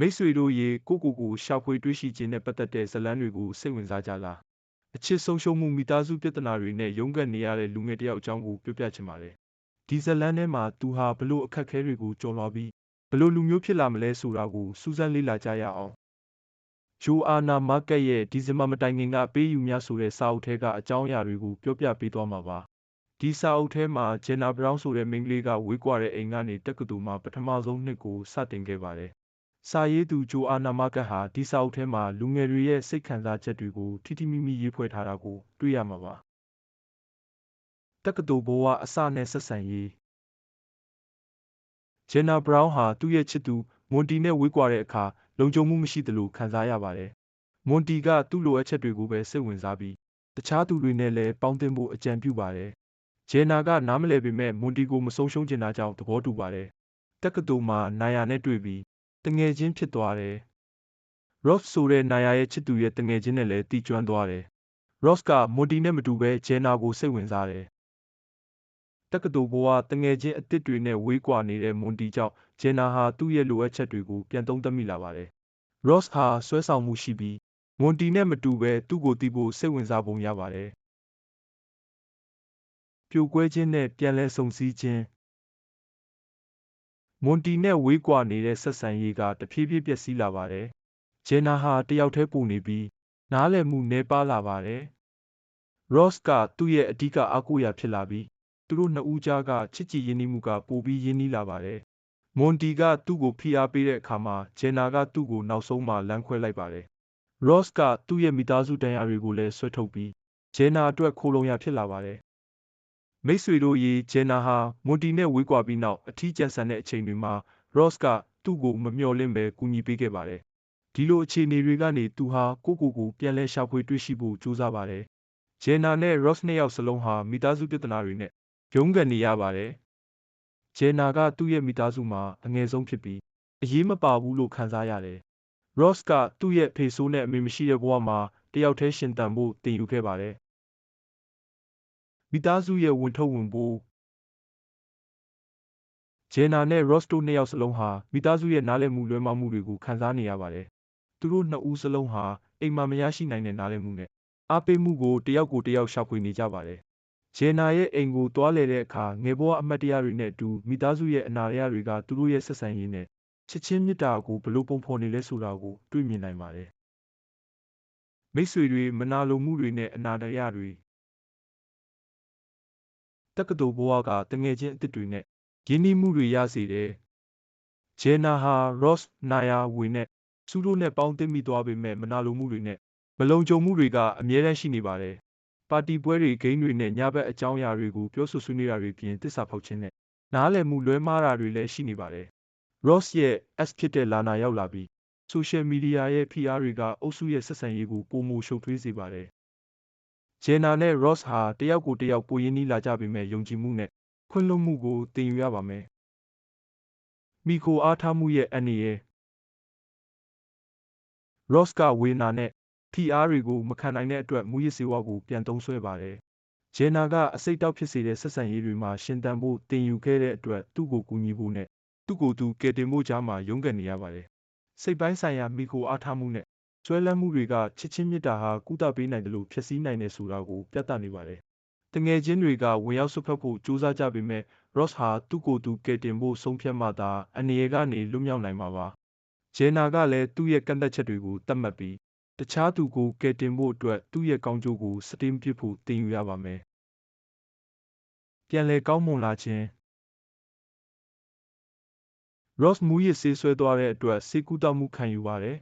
မိတ်ဆွေတို့ရေကိုကိုကိုရှာဖွေတွေ့ရှိခြင်းနဲ့ပတ်သက်တဲ့ဇတ်လန်းတွေကိုစိတ်ဝင်စားကြလားအချစ်ဆုံးရှုံးမှုမိသားစုပြဿနာတွေနဲ့ရုန်းကန်နေရတဲ့လူငယ်တစ်ယောက်အကြောင်းကိုပြောပြချင်ပါတယ်ဒီဇတ်လန်းထဲမှာသူဟာဘလို့အခက်အခဲတွေကိုကျော်လွှားပြီးဘလို့လူမျိုးဖြစ်လာမလဲဆိုတာကိုစူးစမ်းလေ့လာကြရအောင်ဂျိုအာနာမာကက်ရဲ့ဒီဇင်ဘာမတိုင်ခင်ကပေးယူများဆိုတဲ့စာအုပ်ထဲကအကြောင်းအရာတွေကိုပြောပြပေးသွားမှာပါဒီစာအုပ်ထဲမှာဂျန်နာဘရောင်းဆိုတဲ့မိန်းကလေးကဝေးကွာတဲ့အိမ်ကနေတက္ကသိုလ်မှာပထမဆုံးနှစ်ကိုစတင်ခဲ့ပါတယ် စာရေးသူဂျိုအာနာမာကတ်ဟာဒီစာအုပ်ထဲမှာလူငယ်တွေရဲ့စိတ်ခံစားချက်တွေကိုထိထိမိမိရေးဖွဲ့ထားတာကိုတွေ့ရမှာပါတက္ကသိုလ်ဘဝအစနဲ့ဆက်ဆံရေးဂျန်နာဘရောင်းဟာသူ့ရဲ့ချစ်သူမွန်တီနဲ့ဝေးကွာတဲ့အခါလုံခြုံမှုမရှိသလိုခံစားရပါတယ်မွန်တီကသူ့လိုအပ်ချက်တွေကိုပဲစိတ်ဝင်စားပြီးတခြားသူတွေနဲ့လည်းပေါင်းသင်းဖို့အကြံပြုပါတယ်ဂျန်နာကနားမလည်ပေမဲ့မွန်တီကိုမဆုံးရှုံးချင်တာကြောင့်သဘောတူပါတယ်တက္ကသိုလ်မှာနာယာနဲ့တွေ့ပြီး တငယ်ချင်းဖြစ်သွားတယ်။ Ross ဆိုတဲ့နာယာရဲ့ချစ်သူရဲ့တငယ်ချင်းနဲ့လည်းတီကျွမ်းသွားတယ်။ Ross ကမွန်တီနဲ့မတူဘဲဂျန်နာကိုစိတ်ဝင်စားတယ်။တက္ကသိုလ်ဘဝတငယ်ချင်းအစ်စ်တွေနဲ့ဝေးကွာနေတဲ့မွန်တီကြောင့်ဂျန်နာဟာ သူ့ရဲ့လိုအပ်ချက်တွေကို ပြန်သုံးသပ်မိလာပါတယ်။ Ross ဟာ ဆွဲဆောင်မှုရှိပြီးမွန်တီနဲ့မတူဘဲ သူ့ကိုတီးဖို့စိတ်ဝင်စားပုံရပါတယ်။ပြိုကွဲခြင်းနဲ့ ပြန်လည်ဆုံစည်းခြင်း မွန်တီနဲ့ဝေးကွာနေတဲ့ဆက်ဆံရေးက တဖြည်းဖြည်းပျက်စီးလာပါတယ်။ဂျန်နာဟာ တယောက်တည်းပိုနေပြီး နားလည်မှုနည်းပါးလာပါတယ်။ Ross က သူ့ရဲ့အဓိကအားကိုးရာဖြစ်လာပြီး သူတို့နှစ်ဦးကြားက ချစ်ကြည်ရင်းနှီးမှုက ပိုပြီးရင်းနှီးလာပါတယ်။မွန်တီက သူ့ကိုဖိအားပေးတဲ့အခါမှာ ဂျန်နာက သူ့ကို နောက်ဆုံးမှာ လမ်းခွဲလိုက်ပါတယ်။ Ross က သူ့ရဲ့မိသားစုတန်ရာတွေကိုလည်း ဆွဲထုတ်ပြီး ဂျန်နာအတွက် ခိုလုံရာဖြစ်လာပါတယ် မိတ်ဆွေတို့ရေဂျန်နာဟာမွန်တီနဲ့ဝေးကွာပြီးနောက်အထီးကျန်ဆန်တဲ့အချိန်တွေမှာ Ross ကသူ့ကိုမမျှော်လင့်ပဲကူညီပေးခဲ့ပါတယ်။ဒီလိုအခြေအနေတွေကနေသူဟာကိုကိုကိုပြန်လဲရှာဖွေတွေ့ရှိဖို့ကြိုးစားပါတယ်။ဂျန်နာနဲ့ Ross နှစ်ယောက်စလုံးဟာမိသားစုပြဿနာတွေနဲ့ရုန်းကန်နေရပါတယ်။ဂျန်နာကသူ့ရဲ့မိသားစုမှာအငယ်ဆုံးဖြစ်ပြီးအရေးမပါဘူးလို့ခံစားရတယ်။ Ross ကသူ့ရဲ့ဖေဆိုးနဲ့အမေမရှိတဲ့ဘဝမှာတယောက်တည်းရှင်သန်ဖို့တင်ယူခဲ့ပါတယ် မိသားစုရဲ့ဝန်ထုတ်ဝန်ပိုးဂျန်နာနဲ့ Ross တို့နှစ်ယောက်စလုံးဟာမိသားစုရဲ့နားလည်မှုလွဲမှားမှုတွေကိုခံစားနေရပါတယ်။သူတို့နှစ်ဦးစလုံးဟာအိမ်မှာမရရှိနိုင်တဲ့နားလည်မှုနဲ့အားပေးမှုကိုတယောက်ကိုတယောက်ရှာဖွေနေကြပါတယ်။ဂျန်နာရဲ့အိမ်ကိုသွားလည်တဲ့အခါငယ်ဘဝအမတ်တရားတွေနဲ့အတူမိသားစုရဲ့အနာရတွေကသူတို့ရဲ့ဆက်ဆံရေးနဲ့ချစ်ချင်းမေတ္တာကိုဘလို့ပုံဖော်နေလဲဆိုတာကိုတွေ့မြင်နိုင်ပါတယ်။မိတ်ဆွေတွေမနာလိုမှုတွေနဲ့အနာရတွေ တက္ကသိုလ်ဘဝကတငယ်ချင်းအစ်စ်တွေနဲ့ရင်းနှီးမှုတွေရစေတယ်။ဂျန်နာဟာ Ross နာယာဝေနဲ့စူးတို့နဲ့ပေါင်းသင်းမိသွားပေမဲ့မနာလိုမှုတွေနဲ့မလုံခြုံမှုတွေကအမြဲတမ်းရှိနေပါတယ်။ပါတီပွဲတွေဂိမ်းတွေနဲ့ညဘက်အကြောင်းအရာတွေကိုပြောဆိုဆွေးနွေးတာတွေပြင်တစ္ဆာဖောက်ခြင်းနဲ့နားလည်မှုလွဲမှားတာတွေလည်းရှိနေပါတယ်။ Ross ရဲ့ S ဖြစ်တဲ့လာနာရောက်လာပြီး social media ရဲ့ဖိအားတွေကအုပ်စုရဲ့ဆက်ဆံရေးကိုပိုမိုရှုပ်ထွေးစေပါတယ် ဂျန်နာနဲ့ Ross ဟာတယောက်ကိုတယောက်ပိုရင်းနှီးလာကြပေမဲ့ယုံကြည်မှုနဲ့ခွင့်လွှတ်မှုကိုသင်ယူရပါမယ်။မိခိုအားထားမှုရဲ့အန္တရာယ် Ross ကဝေနာနဲ့ဖိအားတွေကိုမခံနိုင်တဲ့အတွက်မူရစ်ဆေးဝါးကိုပြန်သုံးစွဲပါတယ်။ဂျန်နာကအစိတ်တောက်ဖြစ်စေတဲ့ဆက်ဆံရေးတွေမှာရှင်သန်ဖို့သင်ယူခဲ့တဲ့အတွက်သူ့ကိုကူညီဖို့နဲ့သူ့ကိုယ်သူကယ်တင်ဖို့ကြားမှာရုန်းကန်နေရပါတယ်။စိတ်ပိုင်းဆိုင်ရာမိခိုအားထားမှုနဲ့ ဆွဲလန်းမှုတွေကချစ်ချင်းမေတ္တာဟာကုသပေးနိုင်တယ်လို့ဖြစ်စည်းနိုင်တယ်ဆိုတာကိုပြသနေပါတယ်။တငယ်ချင်းတွေကဝင်ရောက်ဆွတ်ဖက်ဖို့ကြိုးစားကြပေမဲ့ Ross ဟာသူ့ကိုယ်သူကယ်တင်ဖို့ဆုံးဖြတ်မှသာအန္တရာယ်ကနေလွတ်မြောက်နိုင်မှာပါ။ဂျန်နာကလည်းသူ့ရဲ့ကန့်သတ်ချက်တွေကိုသတ်မှတ်ပြီးတခြားသူကိုကယ်တင်ဖို့အတွက်သူ့ရဲ့ကောင်းကျိုးကိုစတင်းပစ်ဖို့သင်ယူရပါမယ်။ပြန်လည်ကောင်းမွန်လာခြင်း Ross မူရစ်ဆေးဆွဲသွားတဲ့အတွက်ဆေးကုသမှုခံယူပါတယ်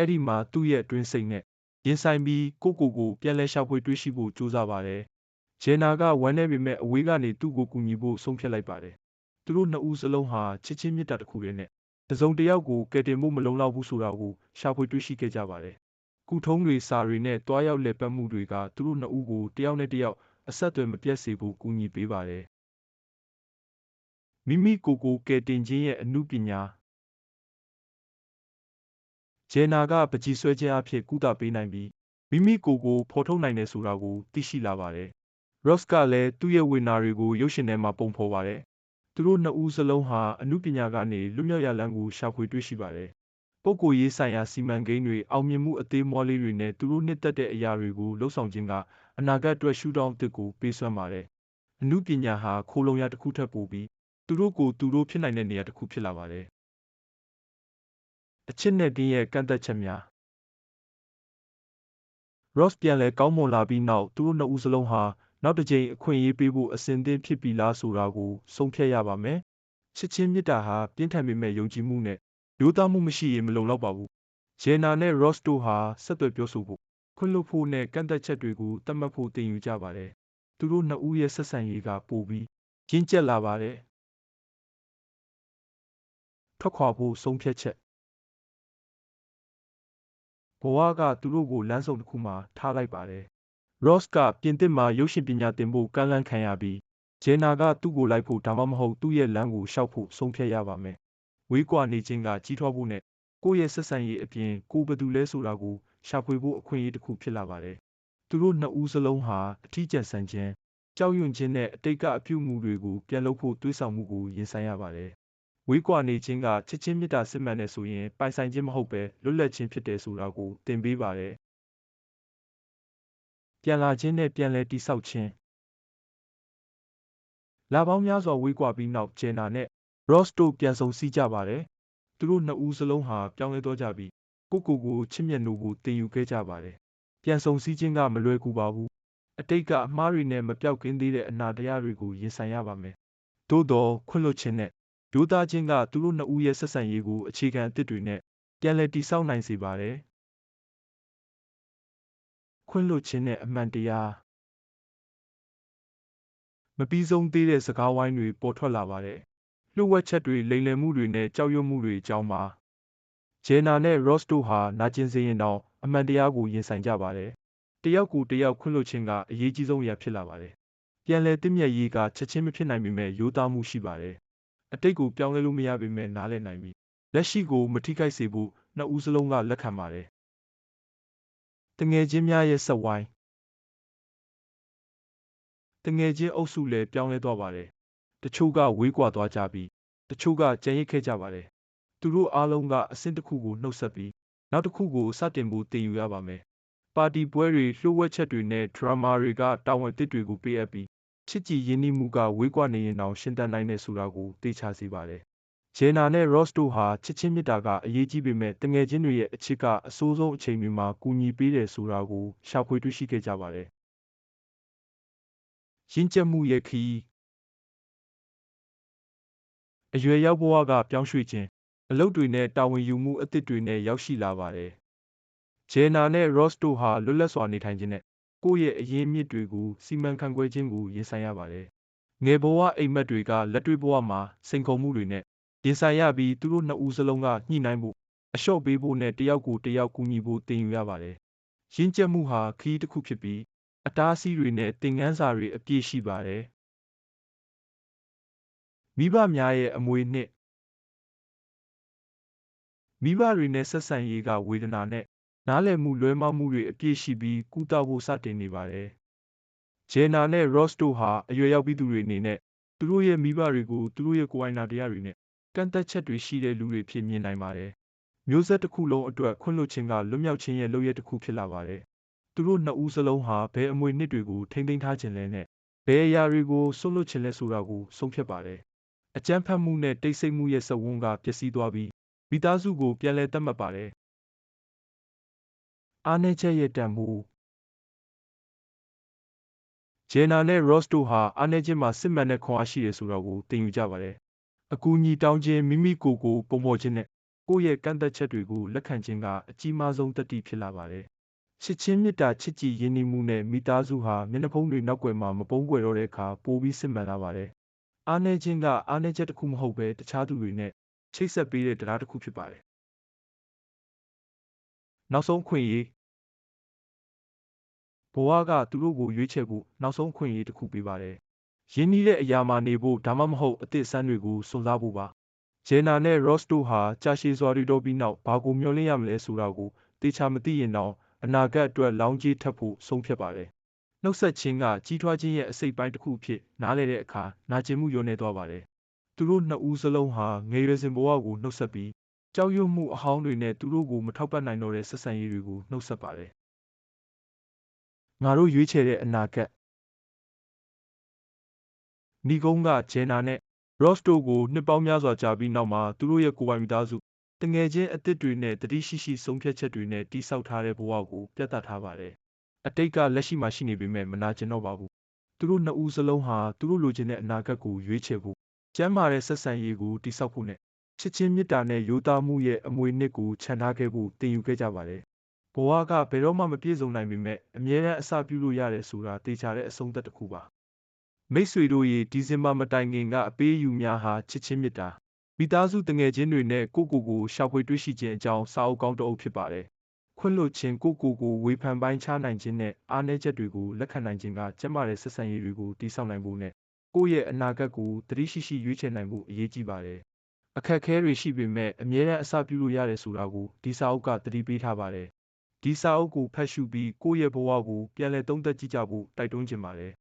အဲ့ဒီမှာသူ့ရဲ့အတွင်းစိတ်နဲ့ရင်ဆိုင်ပြီးကိုကိုကိုပြန်လဲရှာဖွေတွေ့ရှိဖို့ကြိုးစားပါတယ်။ဂျန်နာကဝမ်းနေပေမဲ့အဝေးကနေသူ့ကိုကူညီဖို့ဆုံးဖြတ်လိုက်ပါတယ်။သူတို့နှစ်ဦးစလုံးဟာချစ်ချင်းမေတ္တာတစ်ခုတည်းနဲ့တစုံတစ်ယောက်ကိုကယ်တင်ဖို့မလုံလောက်ဘူးဆိုတာကိုရှာဖွေတွေ့ရှိခဲ့ကြပါတယ်။ကုထုံးတွေစာတွေနဲ့တွားရောက်လက်ပတ်မှုတွေကသူတို့နှစ်ဦးကိုတယောက်နဲ့တယောက်အဆက်အသွယ်မပြတ်စေဖို့ကူညီပေးပါတယ်။မိမိကိုယ်ကိုကယ်တင်ခြင်းရဲ့အမှုပညာ ဂျန်နာကပကြီးဆွဲခြင်းအဖြစ်ကုသပေးနိုင်ပြီးမိမိကိုယ်ကိုဖော်ထုတ်နိုင်တယ်ဆိုတာကိုသိရှိလာပါတယ်။ Ross ကလည်းသူ့ရဲ့ဝေနာတွေကိုရုပ်ရှင်ထဲမှာပုံဖော်ပါတယ်။သူတို့နှစ်ဦးစလုံးဟာအမှုပညာကနေလွတ်မြောက်ရလမ်းကိုရှာဖွေတွေ့ရှိပါတယ်ပုဂ္ဂိုလ်ရေးဆိုင်ရာစီမံကိန်းတွေအောင်မြင်မှုအသေးမွှားလေးတွေနဲ့သူတို့နှစ်သက်တဲ့အရာတွေကိုလှုပ်ဆောင်ခြင်းကအနာဂတ်အတွက်ရှုထောင့်အသစ်ကိုပေးစွမ်းပါတယ်။အမှုပညာဟာခိုးလုံရတစ်ခုထပ်ပိုပြီးသူတို့ကိုသူတို့ဖြစ်နိုင်တဲ့နေရာတစ်ခုဖြစ်လာပါတယ်။ အချစ်နဲ့တင်းရဲ့ကန့်သက်ချက်များ Ross ပြန်လဲကောင်းမွန်လာပြီးနောက်သူတို့နှစ်ဦးစလုံးဟာနောက်တစ်ကြိမ်အခွင့်အရေးပေးဖို့အစဉ်သင့်ဖြစ်ပြီလားဆိုတာကိုဆုံးဖြတ်ရပါမယ်။ချစ်ချင်းမေတ္တာဟာပြင်းထန်ပေမဲ့ယုံကြည်မှုနဲ့ရိုးသားမှုမရှိရင်မလုံလောက်ပါဘူး။ Jenna နဲ့ Ross တို့ဟာဆက်သွယ်ပြောဆိုဖို့ခွင့်လွှတ်ဖို့နဲ့ကန့်သက်ချက်တွေကိုသတ်မှတ်ဖို့တင်ယူကြပါတယ်။သူတို့နှစ်ဦးရဲ့ဆက်ဆံရေးကပိုပြီးရင့်ကျက်လာပါတယ်။ထွက်ခွာဖို့ဆုံးဖြတ်ချက် ဘဝကသူတို့ကိုလမ်းဆုံတစ်ခုမှာထားလိုက်ပါတယ်။ Ross ကပြင်သစ်မှာရုပ်ရှင်ပညာသင်ဖို့ကမ်းလှမ်းခံရပြီး Jenna ကသူ့ကိုလိုက်ဖို့ဒါမှမဟုတ် သူ့ရဲ့လမ်းကိုရှောက်ဖို့ဆုံးဖြတ်ရပါမယ်။ဝေးကွာနေခြင်းကကြီးထွားဖို့နဲ့ကိုယ့်ရဲ့ဆက်ဆံရေးအပြင် ကိုယ်ဘယ်သူလဲဆိုတာကိုရှာဖွေဖို့အခွင့်အရေးတစ်ခုဖြစ်လာပါတယ်။သူတို့နှစ်ဦးစလုံးဟာအထီးကျန်ဆန်ခြင်းကြောက်ရွံ့ခြင်းနဲ့အတိတ်ကအပြုအမူတွေကိုပြန်လုပ်ဖို့တွေးဆောင်မှုကိုရင်ဆိုင်ရပါတယ်။ ဝေးကွာနေခြင်းကချစ်ချင်းမေတ္တာစစ်မှန်တဲ့ဆိုရင်ပိုင်ဆိုင်ခြင်းမဟုတ်ပဲလွတ်လပ်ခြင်းဖြစ်တယ်ဆိုတာကိုသင်ပေးပါတယ်။ပြန်လာခြင်းနဲ့ပြန်လည်တည်ဆောက်ခြင်းလာပေါင်းများစွာဝေးကွာပြီးနောက်ဂျန်နာနဲ့ Ross တို့ပြန်ဆုံစည်းကြပါတယ်။သူတို့နှစ်ဦးစလုံးဟာပြောင်းလဲသွားကြပြီးကိုကိုကိုချစ်မြတ်နိုးကိုတင်ယူခဲ့ကြပါတယ်။ပြန်ဆုံစည်းခြင်းကမလွယ်ကူပါဘူး။အတိတ်ကအမှားတွေနဲ့မပြောက်ကင်းသေးတဲ့အနာတရားတွေကိုရင်ဆိုင်ရပါမယ်။သို့တော့ခွင့်လွှတ်ခြင်းနဲ့ ဒိုးသားခြင်းကသူတို့နှစ်ဦးရဲ့ဆက်ဆံရေးကိုအခြေခံအသစ်တွေနဲ့ပြန်လည်တည်ဆောက်နိုင်စေပါတယ်။ခွင့်လွှတ်ခြင်းနဲ့အမှန်တရားမပြီးဆုံးသေးတဲ့စကားဝိုင်းတွေပေါ်ထွက်လာပါတယ်။လှုပ်ဝက်ချက်တွေလိမ်လည်မှုတွေနဲ့ကြောက်ရွံ့မှုတွေအကြောင်းပါ။ Jenna နဲ့ Ross တို့ဟာနာကျင်စေရင်တောင်အမှန်တရားကိုရင်ဆိုင်ကြပါတယ်။တယောက်ကိုတယောက်ခွင့်လွှတ်ခြင်းကအရေးကြီးဆုံးအရာဖြစ်လာပါတယ်။ပြန်လည်တင့်မြတ်ရေးကချက်ချင်းမဖြစ်နိုင်ပေမဲ့ရိုးသားမှုရှိပါတယ်။ အတိတ်ကိုပြောင်းလဲလို့မရပေမဲ့နားလည်နိုင်ပြီ။လက်ရှိကိုမထိခိုက်စေဖို့နှစ်ဦးစလုံးကလက်ခံပါတယ်။တငယ်ချင်းများရဲ့ဆက်ဝိုင်းတငယ်ချင်းအုပ်စုလည်းပြောင်းလဲသွားပါတယ်။တချို့ကဝေးကွာသွားကြပြီးတချို့ကကြံရစ်ခဲ့ကြပါတယ်။သူတို့အားလုံးကအဆင့်တစ်ခုကိုနှုတ်ဆက်ပြီးနောက်တစ်ခုကိုစတင်ဖို့တင်ယူရပါမယ်။ပါတီပွဲတွေလှုပ်ဝက်ချက်တွေနဲ့ဒရမာတွေကတာဝန်သစ်တွေကိုပေးအပ်ပြီး ချစ်ကြည်ရင်းနှီးမှုကဝေးကွာနေရင်တောင်ရှင်သန်နိုင်တဲ့ဆိုတာကိုသိချစေပါတယ်။ဂျေနာနဲ့ Ross တို့ဟာချစ်ချင်းမြတ်တာကအရေးကြီးပေမဲ့တငယ်ချင်းတွေရဲ့အချစ်ကအဆိုးဆုံးအချိန်တွေမှာကူညီပေးတယ်ဆိုတာကိုရှာဖွေတွေ့ရှိခဲ့ကြပါတယ်။ရင့်ကျက်မှုရဲ့ခရီးအရွယ်ရောက်ဘဝကပြောင်းရွှေ့ခြင်းအလုပ်တွေနဲ့တာဝန်ယူမှုအသစ်တွေနဲ့ရောက်ရှိလာပါတယ်။ဂျေနာနဲ့ Ross တို့ဟာလွတ်လပ်စွာနေထိုင်ခြင်းနဲ့ ကိုယ့်ရဲ့အရင်းအမြစ်တွေကိုစီမံခန့်ခွဲခြင်းကိုရင်ဆိုင်ရပါတယ်။ငယ်ဘဝအိမ်မက်တွေကလက်တွေ့ဘဝမှာစိန်ခေါ်မှုတွေနဲ့ရင်ဆိုင်ရပြီးသူတို့နှစ်ဦးစလုံးကညှိနှိုင်းဖို့အလျှော့ပေးဖို့နဲ့တယောက်ကိုတယောက်ကူညီဖို့တင်ယူရပါတယ်။ရင့်ကျက်မှုဟာခရီးတစ်ခုဖြစ်ပြီးအတားအဆီးတွေနဲ့သင်ခန်းစာတွေအပြည့်ရှိပါတယ်။မိဘများရဲ့အမွေနှစ်မိဘတွေနဲ့ဆက်ဆံရေးကဝေဒနာနဲ့ နားလည်မှုလွဲမှားမှုတွေအပြည့်ရှိပြီးကုသဖို့စတင်နေပါတယ်။ဂျေနာနဲ့ Ross တို့ဟာအရွယ်ရောက်ပြီးသူတွေအနေနဲ့သူတို့ရဲ့မိဘတွေကိုသူတို့ရဲ့ကိုယ်ပိုင်နာတရားတွေနဲ့ကန့်သက်ချက်တွေရှိတဲ့လူတွေဖြစ်မြင်နိုင်ပါတယ်။မျိုးဆက်တစ်ခုလုံးအတွက်ခွင့်လွှတ်ခြင်းကလွတ်မြောက်ခြင်းရဲ့လုပ်ရတစ်ခုဖြစ်လာပါတယ်သူတို့နှစ်ဦးစလုံးဟာဘယ်အမွေနှစ်တွေကိုထိမ့်သိမ်းထားခြင်းလဲနဲ့ဘယ်အရာတွေကိုဆွတ်လွတ်ခြင်းလဲဆိုတာကိုဆုံးဖြတ်ပါတယ်။အကြမ်းဖက်မှုနဲ့တိတ်ဆိတ်မှုရဲ့စဝန်းကပျက်စီးသွားပြီးမိသားစုကိုပြန်လည်သတ်မှတ်ပါတယ်။ အားနည်းချက်ရဲ့တန်ဖိုးဂျေနာနဲ့ Ross တို့ဟာအားနည်းခြင်းမှာစစ်မှန်တဲ့ခွန်အားရှိတယ်ဆိုတာကိုသင်ယူကြပါတယ်။အကူအညီတောင်းခြင်းမိမိကိုယ်ကိုပုံဖော်ခြင်းနဲ့ကိုယ့်ရဲ့ကန့်သက်ချက်တွေကိုလက်ခံခြင်းကအကြီးမားဆုံးတတိဖြစ်လာပါတယ်။ချစ်ချင်းမေတ္တာချစ်ကြည်ရင်းနှီးမှုနဲ့မိသားစုဟာမျက်နှာဖုံးတွေနောက်ွယ်မှာမပုန်းကွယ်တော့တဲ့အခါပိုပြီးစစ်မှန်လာပါတယ်။အားနည်းခြင်းကအားနည်းချက်တစ်ခုမဟုတ်ဘဲတခြားသူတွေနဲ့ချိတ်ဆက်ပေးတဲ့တရားတစ်ခုဖြစ်ပါတယ်။ နောက်ဆုံးခွင့်ရေးဘဝကသူတို့ကိုရွေးချယ်ဖို့နောက်ဆုံးခွင့်ရေးတစ်ခုပေးပါတယ်။ရင်းနှီးတဲ့အရာမှာနေဖို့ဒါမှမဟုတ်အသစ်ဆန်းတွေကိုစွန့်စားဖို့ပါ။ဂျေနာနဲ့ Ross တို့ဟာကြာရှည်စွာတည်တော်ပြီးနောက်ဘာကိုမျှော်လင့်ရမလဲဆိုတာကိုသေချာမသိရင်တော့အနာဂတ်အတွက်လောင်းကြီးထပ်ဖို့ဆုံးဖြတ်ပါတယ်။နှုတ်ဆက်ခြင်းကကြီးထွားခြင်းရဲ့အစိတ်ပိုင်းတစ်ခုဖြစ်နားလည်တဲ့အခါနာကျင်မှုယုံနေသွားပါတယ်။သူတို့နှစ်ဦးစလုံးဟာငယ်ရွယ်စဉ်ဘဝကိုနှုတ်ဆက်ပြီး ကြောက်ရွံ့မှုအဟောင်းတွေနဲ့သူတို့ကိုမထောက်ပံ့နိုင်တော့တဲ့ဆက်ဆံရေးတွေကိုနှုတ်ဆက်ပါတယ်ငါတို့ရွေးချယ်တဲ့အနာဂတ်နီကုန်းကဂျန်နာနဲ့ Ross တို့ကိုနှစ်ပေါင်းများစွာကြာပြီးနောက်မှာသူတို့ရဲ့ကိုယ်ပိုင်မိသားစုတငယ်ချင်းအသစ်တွေနဲ့တတိရှိရှိဆုံးဖြတ်ချက်တွေနဲ့တိဆောက်ထားတဲ့ဘဝကိုပြသထားပါတယ်။အတိတ်ကလက်ရှိမှာရှိနေပေမဲ့မနာကျင်တော့ပါဘူး။သူတို့နှစ်ဦးစလုံးဟာသူတို့လိုချင်တဲ့အနာဂတ်ကိုရွေးချယ်ဖို့ကျမ်းမာတဲ့ဆက်ဆံရေးကိုတိဆောက်ဖို့နဲ့ ချစ်ချင်းမေတ္တာနဲ့ရိုသားမှုရဲ့အမွေအနှစ်ကိုခြံထားခဲ့ဖို့တင်ယူခဲ့ကြပါတယ်။ဘဝကဘယ်တော့မှမပြည့်စုံနိုင်ပေမဲ့အမြဲတမ်းအစပြုလို့ရတယ်ဆိုတာတေချာတဲ့အဆုံးသက်တစ်ခုပါ။မိတ်ဆွေတို့ရေဒီဇင်ဘာမတိုင်ခင်ကအပေးအယူများဟာချစ်ချင်းမေတ္တာမိသားစုတငယ်ချင်းတွေနဲ့ကိုကိုကိုရှာဖွေတွေ့ရှိခြင်းအကြောင်းစာအုပ်ကောင်းတစ်အုပ်ဖြစ်ပါတယ်။ခွင့်လွှတ်ခြင်းကိုကိုကိုဝေဖန်ပိုင်းခြားနိုင်ခြင်းနဲ့အားနည်းချက်တွေကိုလက်ခံနိုင်ခြင်းကကျန်းမာတဲ့ဆက်ဆံရေးတွေကိုတည်ဆောက်နိုင်ဖို့နဲ့ကိုယ့်ရဲ့အနာဂတ်ကိုသတိရှိရှိရွေးချယ်နိုင်ဖို့အရေးကြီးပါတယ်။ အခက်အခဲတွေရှိပေမဲ့အမြဲတမ်းအစပြုလို့ရတယ်ဆိုတာကိုဒီစာအုပ်ကသတိပေးထားပါတယ်။ဒီစာအုပ်ကိုဖတ်ရှုပြီးကိုယ့်ရဲ့ဘဝကိုပြန်လည်သုံးသပ်ကြည့်ကြဖို့တိုက်တွန်းချင်ပါတယ်။